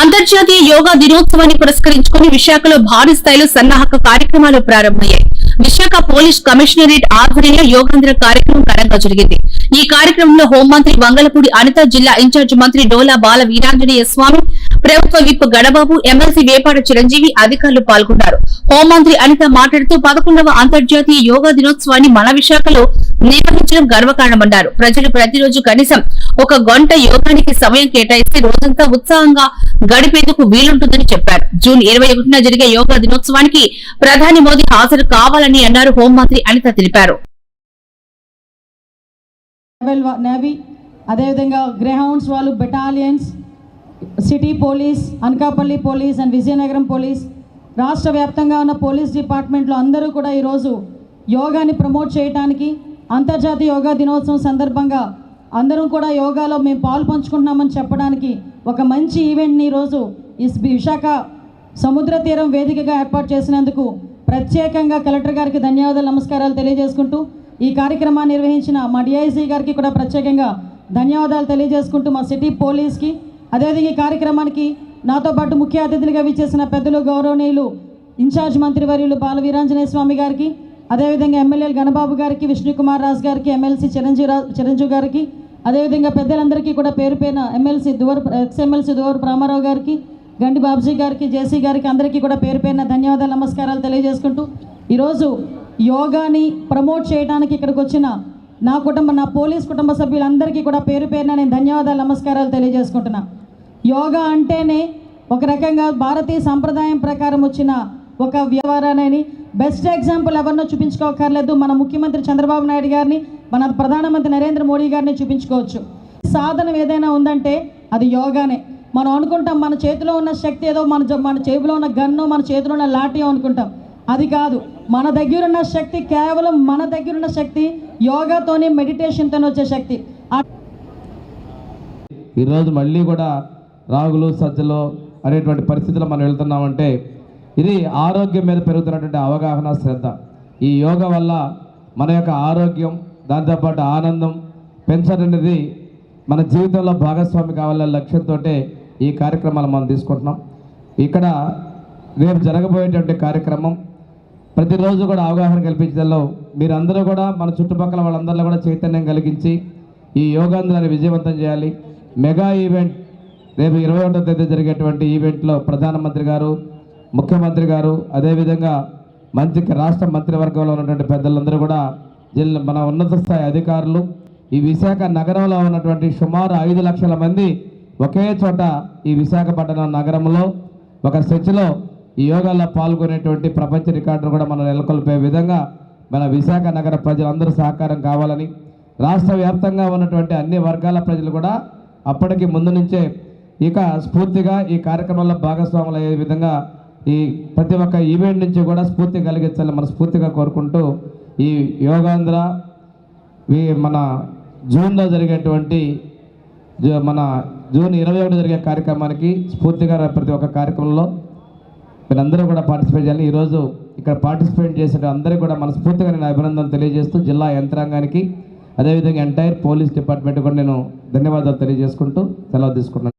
అంతర్జాతీయ యోగా దినోత్సవాన్ని పురస్కరించుకుని విశాఖలో భారీ స్థాయిలో సన్నాహక కార్యక్రమాలు ప్రారంభమయ్యాయి. విశాఖ పోలీస్ కమిషనరేట్ ఆధ్వర్యంలో యోగాంధ్ర కార్యక్రమం ఘనంగా జరిగింది. ఈ కార్యక్రమంలో హోంమంత్రి వంగలపూడి అనిత జిల్లా ఇన్ఛార్జ్ మంత్రి డోలా బాల వీరాంజనేయ స్వామి ప్రభుత్వ విప్ గడబాబు ఎమ్మెల్సీ వేపాడ చిరంజీవి అధికారులు పాల్గొన్నారు. హోంమంత్రి అనిత మాట్లాడుతూ పదకొండవ అంతర్జాతీయ యోగా దినోత్సవాన్ని మన విశాఖలో నిర్వహించడం గర్వకారణమన్నారు. ప్రజలు ప్రతిరోజు కనీసం ఒక గంట యోగానికి సమయం కేటాయిస్తే రోజంతా ఉత్సాహంగా గడిపేందుకు వీలుంటుందని చెప్పారు. జూన్ ఇరవై ఒకటిన జరిగే యోగా దినోత్సవానికి ప్రధాని మోదీ హాజరు కావాలని అన్నారు హోంమంత్రి అనిత తెలిపారు. అదేవిధంగా గ్రేహౌండ్స్ వాళ్ళు battalions city police Anakapalli police and Vizianagaram police రాష్ట్ర వ్యాప్తంగా ఉన్న పోలీస్ డిపార్ట్మెంట్లో అందరూ కూడా ఈరోజు యోగాని ప్రమోట్ చేయడానికి అంతర్జాతీయ యోగా దినోత్సవం సందర్భంగా అందరం కూడా యోగాలో మేము పాలు పంచుకుంటున్నామని చెప్పడానికి ఒక మంచి ఈవెంట్ని ఈరోజు ఈ విశాఖ సముద్ర తీరం వేదికగా ఏర్పాటు చేసినందుకు ప్రత్యేకంగా కలెక్టర్ గారికి ధన్యవాదాలు నమస్కారాలు తెలియజేసుకుంటూ ఈ కార్యక్రమాన్ని నిర్వహించిన మా డిఐసి గారికి కూడా ప్రత్యేకంగా ధన్యవాదాలు తెలియజేసుకుంటూ మా సిటీ పోలీస్కి అదేవిధంగా ఈ కార్యక్రమానికి నాతో పాటు ముఖ్య అతిథులుగా విచ్చేసిన పెద్దలు గౌరవనీయులు ఇన్ఛార్జ్ మంత్రివర్యులు బాల వీరాంజనేయ స్వామి గారికి అదేవిధంగా ఎమ్మెల్యేలు గణబాబు గారికి విష్ణుకుమార్ రాజు గారికి ఎమ్మెల్సీ చిరంజీవి చిరంజీవి గారికి అదేవిధంగా పెద్దలందరికీ కూడా పేరు పేరున MLC Duvvur ex MLC Duvvur Ramarao గారికి గండి బాబ్జీ గారికి జేసీ గారికి అందరికీ కూడా పేరు పేరున ధన్యవాదాలు నమస్కారాలు తెలియజేసుకుంటూ ఈరోజు యోగాని ప్రమోట్ చేయడానికి ఇక్కడికి వచ్చిన నా కుటుంబ నా పోలీస్ కుటుంబ సభ్యులందరికీ కూడా పేరు పేరున నేను ధన్యవాదాలు నమస్కారాలు తెలియజేసుకుంటున్నా. యోగా అంటేనే ఒక రకంగా భారతీయ సంప్రదాయం ప్రకారం వచ్చిన ఒక వ్యవహారాన్ని బెస్ట్ ఎగ్జాంపుల్ ఎవరినో చూపించుకోకర్లేదు. మన ముఖ్యమంత్రి చంద్రబాబు నాయుడు గారిని మన ప్రధానమంత్రి నరేంద్ర మోడీ గారిని చూపించుకోవచ్చు. సాధనం ఏదైనా ఉందంటే అది యోగానే. మనం అనుకుంటాం మన చేతిలో ఉన్న శక్తి ఏదో మన మన చేతిలో ఉన్న గన్ను మన చేతిలో ఉన్న లాఠీ అనుకుంటాం. అది కాదు. మన దగ్గర ఉన్న శక్తి కేవలం మన దగ్గర ఉన్న శక్తి యోగాతోనే మెడిటేషన్తోనే వచ్చే శక్తి. ఈరోజు మళ్ళీ కూడా రాగులు సజ్జలు అనేటువంటి పరిస్థితుల్లో మనం వెళ్తున్నామంటే ఇది ఆరోగ్యం మీద పెరుగుతున్నటువంటి అవగాహన శ్రద్ధ. ఈ యోగా వల్ల మన యొక్క ఆరోగ్యం దాంతోపాటు ఆనందం పెంచడనేది మన జీవితంలో భాగస్వామి కావాలనే లక్ష్యంతో ఈ కార్యక్రమాలు మనం తీసుకుంటున్నాం. ఇక్కడ రేపు జరగబోయేటువంటి కార్యక్రమం ప్రతిరోజు కూడా అవగాహన కల్పించడంలో మీరందరూ కూడా మన చుట్టుపక్కల వాళ్ళందరిలో కూడా చైతన్యం కలిగించి ఈ యోగాంధ్రాన్ని విజయవంతం చేయాలి. మెగా ఈవెంట్ రేపు ఇరవై ఒకటో తేదీ జరిగేటువంటి ఈవెంట్లో ప్రధానమంత్రి గారు ముఖ్యమంత్రి గారు అదేవిధంగా మంత్రి రాష్ట్ర మంత్రివర్గంలో ఉన్నటువంటి పెద్దలందరూ కూడా జిల్లా మన ఉన్నత స్థాయి అధికారులు ఈ విశాఖ నగరంలో ఉన్నటువంటి సుమారు ఐదు లక్షల మంది ఒకే చోట ఈ విశాఖపట్నం నగరంలో ఒక చర్చిలో ఈ యోగాలో పాల్గొనేటువంటి ప్రపంచ రికార్డును కూడా మనం నెలకొల్పే విధంగా మన విశాఖ నగర ప్రజలందరూ సహకారం కావాలని రాష్ట్ర వ్యాప్తంగా ఉన్నటువంటి అన్ని వర్గాల ప్రజలు కూడా అప్పటికి ముందు నుంచే ఇక స్ఫూర్తిగా ఈ కార్యక్రమంలో భాగస్వాములు అయ్యే విధంగా ఈ ప్రతి ఒక్క ఈవెంట్ నుంచి కూడా స్ఫూర్తి కలిగించాలని మన స్ఫూర్తిగా కోరుకుంటూ ఈ యోగాంధ్ర మన జూన్లో జరిగేటువంటి మన జూన్ ఇరవై ఒకటి జరిగే కార్యక్రమానికి స్ఫూర్తిగా ప్రతి ఒక్క కార్యక్రమంలో మీరందరూ కూడా పార్టిసిపేట్ చేయాలి ఈరోజు ఇక్కడ పార్టిసిపేట్ చేసిన అందరికీ కూడా మనస్ఫూర్తిగా నేను అభినందనలు తెలియజేస్తూ జిల్లా యంత్రాంగానికి అదేవిధంగా ఎంటైర్ పోలీస్ డిపార్ట్మెంట్ కూడా నేను ధన్యవాదాలు తెలియజేసుకుంటూ సెలవు తీసుకున్నాను